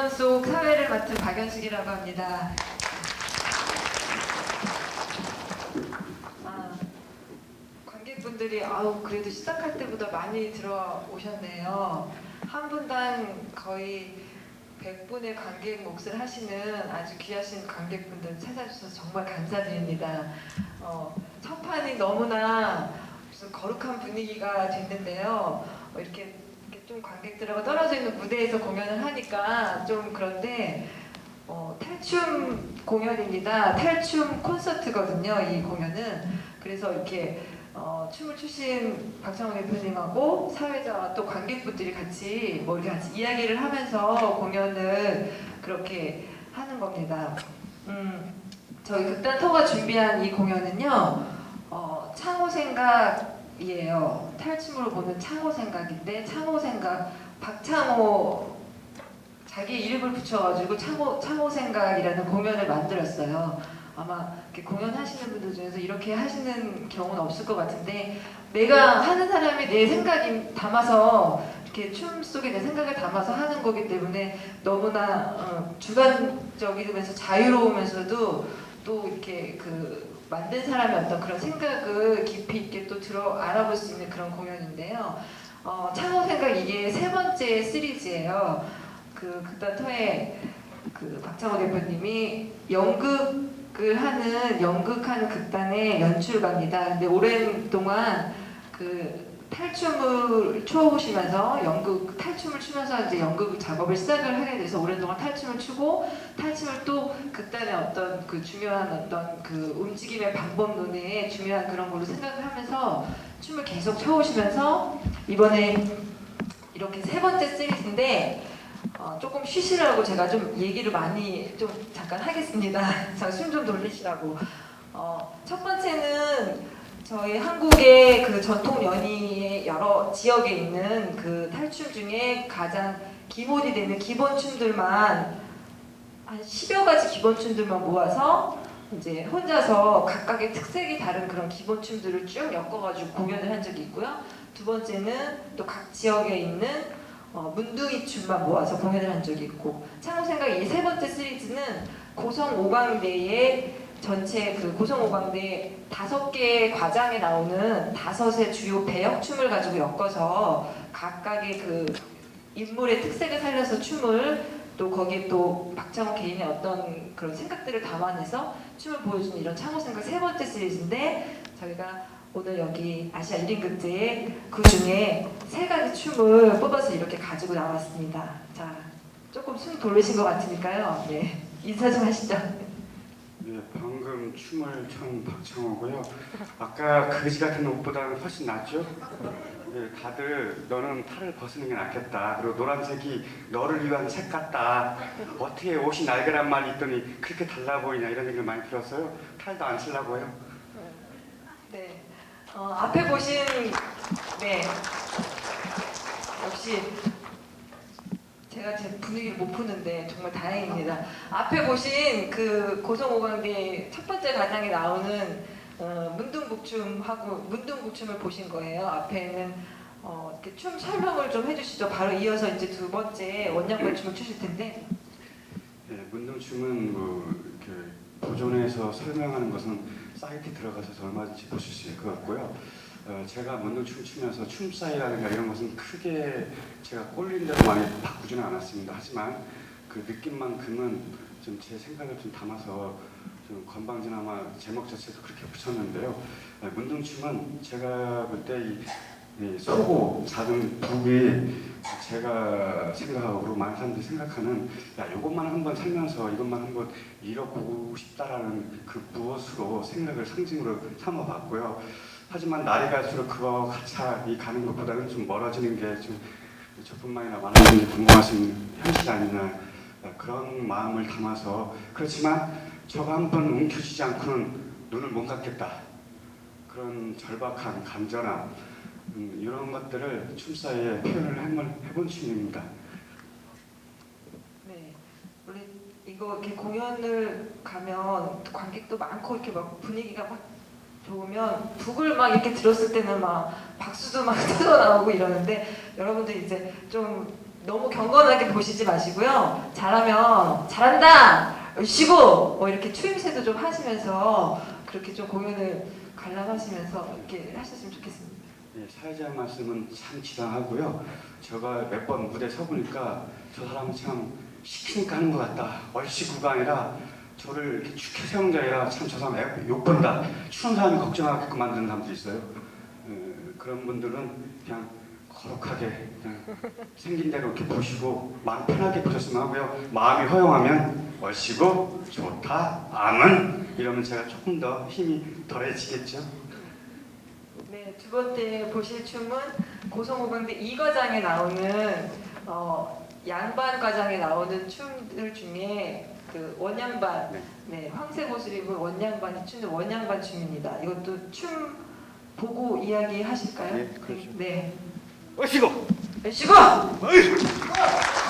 공연 속 사회를 맡은 박연식이라고 합니다. 아, 관객분들이 아우 그래도 시작할 때보다 많이 들어오셨네요. 한 분당 거의 100분의 관객 몫을 하시는 아주 귀하신 관객분들 찾아주셔서 정말 감사드립니다. 어, 첫 판이 너무나 거룩한 분위기가 됐는데요. 어, 이렇게, 이렇게 좀 관객들하고 떨어져 있는 무대에서 공연을 하니까 좀 그런데 어, 탈춤 공연입니다. 탈춤 콘서트거든요. 이 공연은 그래서 이렇게 어, 춤을 추신 박창호 대표님하고 사회자와 또 관객분들이 같이 뭐 이렇게 같이 이야기를 하면서 공연을 그렇게 하는 겁니다. 음, 저희 극단 터가 준비한 이 공연은요, 어, 창호 생각 이에요. 탈춤으로 보는 창호 생각인데 창호 생각 박창호 자기 이름을 붙여가지고 창호 창호 생각이라는 공연을 만들었어요. 아마 공연하시는 분들 중에서 이렇게 하시는 경우는 없을 것 같은데 내가 하는 사람이 내 생각이 담아서 이렇게 춤 속에 내 생각을 담아서 하는 거기 때문에 너무나 어, 주관적이면서 자유로우면서도 또 이렇게 그 만든 사람의 어떤 그런 생각을 깊이 있게 또 들어 알아볼 수 있는 그런 공연인데요. 어, 창호 생각 이게 세 번째 시리즈예요. 그 극단 터에 그 박창호 대표님이 연극을 하는 연극하는 극단의 연출가입니다. 근데 오랜 동안 그 탈춤을 추어보시면서 연극 탈춤을 추면서 이제 연극 작업을 시작을 하게 돼서 오랜 동안 탈춤을 추고 탈춤을 또 극단의 어떤 그 중요한 어떤 그 움직임의 방법론에 중요한 그런 걸로 생각을 하면서 춤을 계속 춰오시면서 이번에 이렇게 세 번째 시리즈인데 어, 조금 쉬시라고 제가 좀 얘기를 많이 좀 잠깐 하겠습니다. 자, 숨 좀 돌리시라고. 어, 첫 번째는 저희 한국의 그 전통 연희의 여러 지역에 있는 그 탈춤 중에 가장 기본이 되는 기본 춤들만 한 10여 가지 기본 춤들만 모아서 이제 혼자서 각각의 특색이 다른 그런 기본 춤들을 쭉 엮어가지고 공연을 한 적이 있고요. 두 번째는 또 각 지역에 있는 어, 문둥이 춤만 모아서 공연을 한 적이 있고 창호생각 이 세 번째 시리즈는 고성 오광대의 전체 그 고성 오광대 다섯 개의 과장에 나오는 다섯의 주요 배역춤을 가지고 엮어서 각각의 그 인물의 특색을 살려서 춤을 또 거기에 또 박창호 개인의 어떤 그런 생각들을 담아내서 춤을 보여주는 이런 창호 생각 세 번째 시리즈인데 저희가 오늘 여기 아시아 1인 극제에 그 중에 세 가지 춤을 뽑아서 이렇게 가지고 나왔습니다. 자, 조금 숨 돌리신 것 같으니까요. 네, 인사 좀 하시죠. 네, 방금 춤을 춘 박창호고요. 아까 그지 같은 옷보다는 훨씬 낫죠? 네, 다들 너는 탈을 벗는 게 낫겠다. 그리고 노란색이 너를 위한 색 같다. 어떻게 옷이 날개란 말이 있더니 그렇게 달라 보이냐 이런 얘기를 많이 들었어요. 탈도 안 쓰려고 해요. 네, 어, 앞에 보신 네 역시 제가 제 분위기를 못 푸는데 정말 다행입니다. 앞에 보신 그 고성오광대 첫 번째 가장에 나오는 어, 문둥북춤하고 문둥북춤을 보신 거예요. 앞에는 어, 이렇게 춤 설명을 좀 해주시죠. 바로 이어서 이제 두 번째 원양발춤을 추실 텐데. 네, 문동춤은 뭐 이렇게 보존해서 설명하는 것은 사이트에 들어가셔서 얼마든지 보실 수 있을 것 같고요. 어, 제가 문동춤 추면서 춤사위라든가 이런 것은 크게 제가 꼴린 대로 많이 바꾸지는 않았습니다. 하지만 그 느낌만큼은 좀 제 생각을 좀 담아서 좀 건방지나마 제목 자체도 그렇게 붙였는데요. 네, 문동춤은 제가 볼때이 이 소고 작은 북이 제가 생각으로 많은 사람들이 생각하는 야 이것만 한번 살면서 이것만 한번 잃어보고 싶다라는 그 무엇으로 생각을 상징으로 삼아봤고요. 하지만 날이 갈수록 그거 같이 가는 것보다는 좀 멀어지는 게 좀 저뿐만이나 많은 분들이 궁금하신 현실 아니나 그런 마음을 담아서 그렇지만 저거 한번 움켜쥐지 않고는 눈을 못 감겠다. 그런 절박한 간절함 음, 이런 것들을 춤사위에 표현을 한번 해본 춤입니다. 네. 원래 이거 이렇게 공연을 가면 관객도 많고 이렇게 막 분위기가 막 보면 북을 막 이렇게 들었을 때는 막 박수도 막 터져 나오고 이러는데 여러분들 이제 좀 너무 경건하게 보시지 마시고요. 잘하면 잘한다. 쉬고 뭐 이렇게 추임새도 좀 하시면서 그렇게 좀 공연을 관람하시면서 이렇게 하셨으면 좋겠습니다. 예, 사회자의 말씀은 참 지당하고요. 제가 몇 번 무대 서보니까 저 사람은 참 시키니까 하는 것 같다. 얼씨구가 아니라 저를 이렇게 축해 세운 게 아니라 참저 사람 애- 욕본다. 추운 사람이 걱정하게끔 만드는 사람도 있어요. 예, 그런 분들은 그냥 거룩하게 그냥 생긴 대로 이렇게 보시고 마음 편하게 보셨으면 하고요. 마음이 허용하면 얼씨구 좋다. 암은 이러면 제가 조금 더 힘이 덜해지겠죠. 네, 두 번째 보실 춤은 고성호병대 이과장에 나오는 어, 양반 과장에 나오는 춤들 중에 그 원양반, 네. 네, 황색 옷을 입은 원양반이 추는 원양반 춤입니다. 이것도 춤 보고 이야기 하실까요? 네, 그렇죠. 네. 얼씨구! 쉬고! 쉬고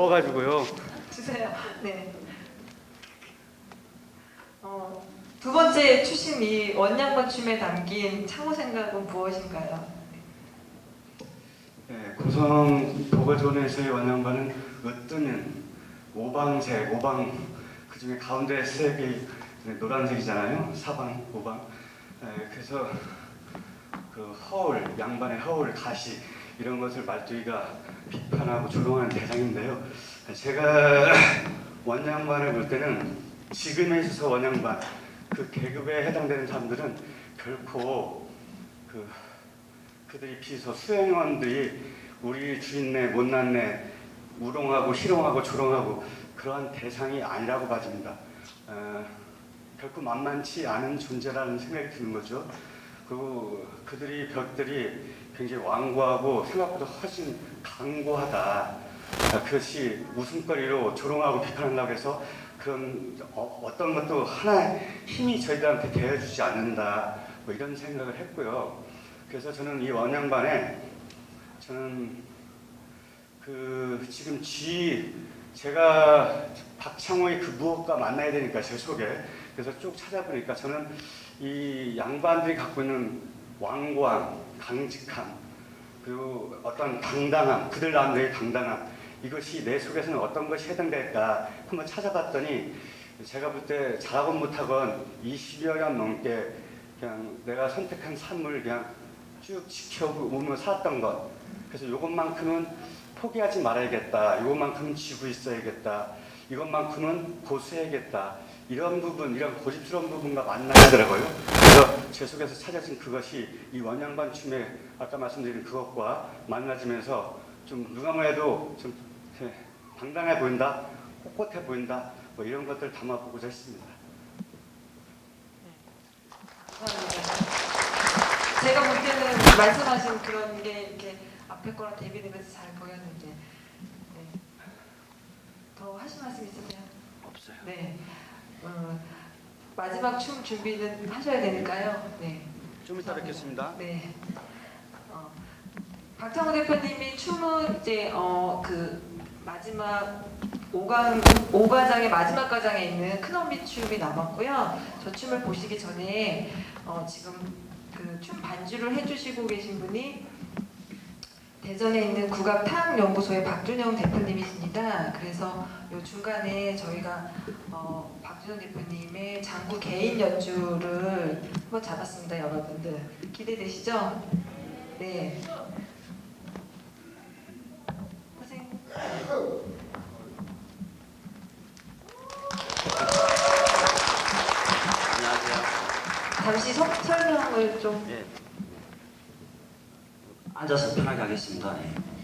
더워가지고요. 주세요. 네. 어, 두 번째 추심 이 원양반 춤에 담긴 창호 생각은 무엇인가요? 네, 고성 도가존에서의 원양반은 으뜨는 오방색, 오방 그 중에 가운데 색이 노란색이잖아요. 사방, 오방. 네, 그래서 그 허울, 양반의 허울, 가시 이런 것을 말투이가 비판하고 조롱하는 대상인데요. 제가 원양반을 볼 때는 지금에 있어서 원양반 그 계급에 해당되는 사람들은 결코 그 그들이 비서 수행원들이 우리 주인네 못났네 우롱하고 희롱하고 조롱하고 그러한 대상이 아니라고 봐집니다. 어, 결코 만만치 않은 존재라는 생각이 드는 거죠. 그리고 그들이 벽들이 굉장히 완고하고 생각보다 훨씬 강고하다. 아, 그것이 웃음거리로 조롱하고 비판한다고 해서 그런 어, 떤 것도 하나의 힘이 저희들한테 되어주지 않는다. 뭐 이런 생각을 했고요. 그래서 저는 이 원양반에 저는 그 지금 쥐 제가 박창호의 그 무엇과 만나야 되니까 제 속에 그래서 쭉 찾아보니까 저는 이 양반들이 갖고 있는 완고함, 강직함 그리고 어떤 당당함, 그들 나름대로의 당당함 이것이 내 속에서는 어떤 것이 해당될까 한번 찾아봤더니 제가 볼 때 잘하건 못하건 20여 년 넘게 그냥 내가 선택한 삶을 그냥 쭉 지켜오며 살았던 것. 그래서 이것만큼은 포기하지 말아야겠다. 이것만큼은 지고 있어야겠다. 이것만큼은 고수해야겠다. 이런 부분, 이런 고집스러운 부분과 만나더라고요. 그래서 제 속에서 찾아진 그것이 이 원양반 춤에 아까 말씀드린 그것과 만나지면서 좀 누가 뭐해도 좀 예, 당당해 보인다, 꼿꼿해 보인다, 뭐 이런 것들 담아보고자 했습니다. 감사합니다. 제가 볼 때는 말씀하신 그런 게 이렇게 앞에 거랑 대비되면서 잘 보였는데 네. 더 하실 말씀 있으세요? 없어요. 네. 어, 마지막 춤 준비는 하셔야 되니까요. 네. 좀 이따 뵙겠습니다. 네. 어, 박창호 대표님이 춤은 이제 어, 그 마지막 5강 5가장의 마지막 가장에 있는 큰언니 춤이 남았고요. 저 춤을 보시기 전에 어, 지금 그 춤 반주를 해주시고 계신 분이 대전에 있는 국악 타악 연구소의 박준영 대표님이십니다. 그래서 요 중간에 저희가 어, 박준영 대표님의 장구 개인 연주를 한번 잡았습니다, 여러분들. 기대되시죠? 네. 선생님. 안녕하세요. 잠시 서, 설명을 좀 예. 앉아서 편하게 하겠습니다. 예.